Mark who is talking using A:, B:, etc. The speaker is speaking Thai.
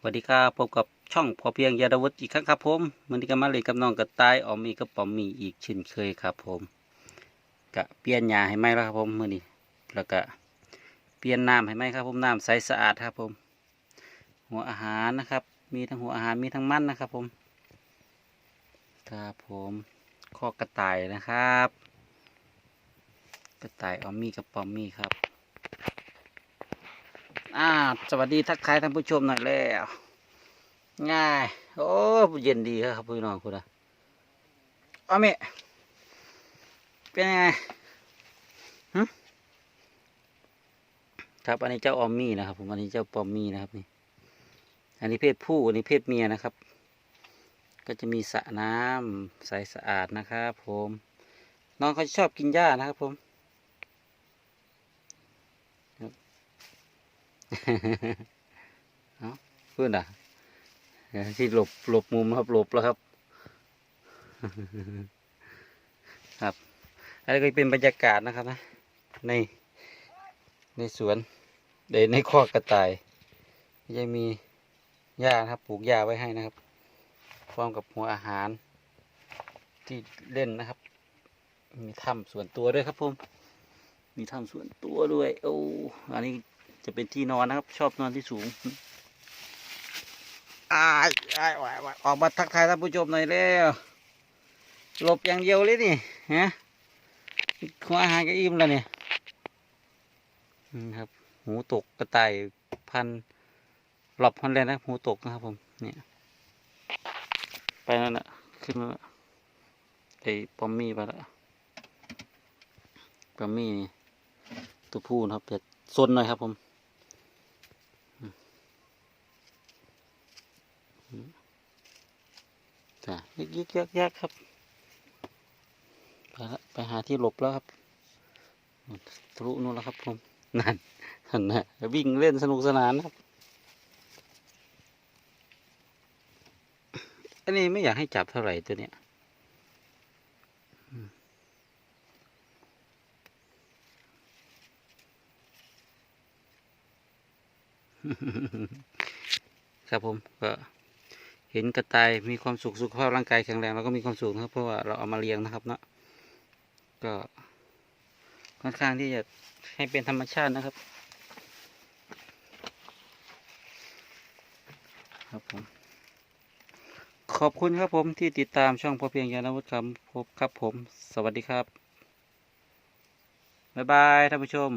A: สวัสดีครับพบกับช่องพอเพียงยาดาวุฒิอีกครั้งครับผมมันนี้ก็มาเลยกับน้องกระต่ายออมมีกับปอมมีอีกเช่นเคยครับผมกะเปลี่ยนยาให้ไหมแล้วครับผมมื่อนี้แล้วก็เปลี่ยนน้ำให้ไหมครับผมน้ำใสสะอาดครับผม หัวอาหารนะครับ มีทั้งหัวอาหารมีทั้งมันนะครับผมครับผมข้อกระต่ายนะครับ กระต่ายออมมีกับปอมมีครับ อ่าสวัสดีทักทายท่านผู้ชมหน่อยแล้ว ง่าย โอ้เย็นดีครับพี่น้องคุณอะอาเมะเป็นยังไงหึครับ อันนี้เจ้าออมมี่นะครับ ผม อันนี้เจ้าปอมมี่นะครับนี่ อันนี้เพศผู้ อันนี้เพศเมียนะครับ ก็จะมีสระน้ำใสสะอาดนะครับ ผม น้องเขาชอบกินหญ้านะครับ ผม เอาเพื่อนอะที่หลบหลบมุมครับหลบแล้วครับ ครับอันนี้ก็เป็นบรรยากาศนะครับนะในในสวนเดในคอกกระต่ายยังมีหญ้าครับปลูกหญ้าไว้ให้นะครับ พร้อมกับหัวอาหารที่เล่นนะครับ มีถ้ำส่วนตัวด้วยครับผม มีถ้ำส่วนตัวด้วย โอ้ อันนี้ จะเป็นที่นอนนะครับ ชอบนอนที่สูงอายอายออายออกมาทักทายท่านผู้ชมหน่อยแล้วหลบอย่างเดียวเลยนี่ฮะหัวอาหารก็อิ่มแล้วเนี่ยอืมครับหูตกกระต่ายพันหลบพันเลยนะหูตกนะครับผมเนี่ยไปนั่นน่ะขึ้นแล้วไอ้ปอมมี่ไปแล้วปอมมี่นี่ตัวผู้นะครับจะซนหน่อยครับผมอืมอืม จ้ะยึกยึกยักยักครับ ไปละไปหาที่หลบแล้วครับทะลุนู่นแล้วครับผม นั่นนั่นนะวิ่งเล่นสนุกสนานครับ อันนี้ไม่อยากให้จับเท่าไหร่ตัวเนี้ยครับผมก็ เห็นกระต่ายมีความสุขสุขภาพร่างกายแข็งแรงเราก็มีความสุขนะครับ เพราะว่าเราเอามาเลี้ยงนะครับเนาะก็ค่อนข้างที่จะให้เป็นธรรมชาตินะครับ ครับผมขอบคุณครับผมที่ติดตามช่องพอเพียงยานวุฒิครับพบครับผม สวัสดีครับ บ๊ายบายท่านผู้ชม